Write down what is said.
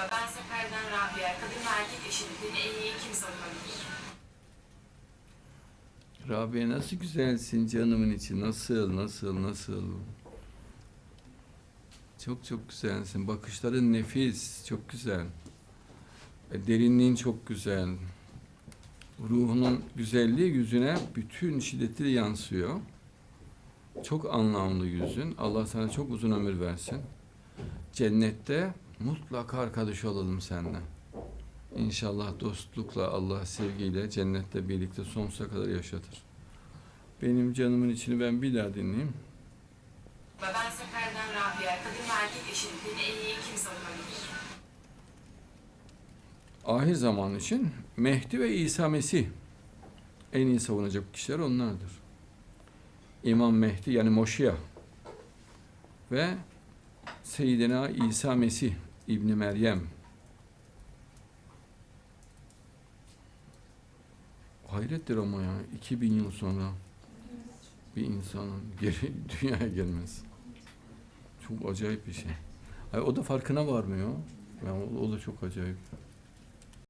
Ben Sefer'den Rabia. Kadın ve erkek eşitliğini en iyi kim savunabilir? Rabia nasıl güzelsin canımın içi. Nasıl, nasıl, nasıl. Çok çok güzelsin. Bakışların nefis, çok güzel. Derinliğin çok güzel. Ruhunun güzelliği yüzüne bütün şiddetiyle yansıyor. Çok anlamlı yüzün. Allah sana çok uzun ömür versin. Cennette mutlaka arkadaş olalım seninle. İnşallah dostlukla, Allah sevgiyle cennette birlikte sonsuza kadar yaşatır. Benim canımın içini ben bir daha dinleyeyim. Ben Sefer'den Rabia. Kadın ve erkek eşitliğini en iyi kim savunabilir? Ahir zaman için Mehdi ve İsa Mesih en iyi savunacak kişiler onlardır. İmam Mehdi yani Moşiya ve Seyyidina İsa Mesih İbni Meryem. Hayrettir ama ya 2000 yıl sonra bir insanın geri dünyaya gelmesi. Çok acayip bir şey. Ay, o da farkına varmıyor. Yani o, o da çok acayip.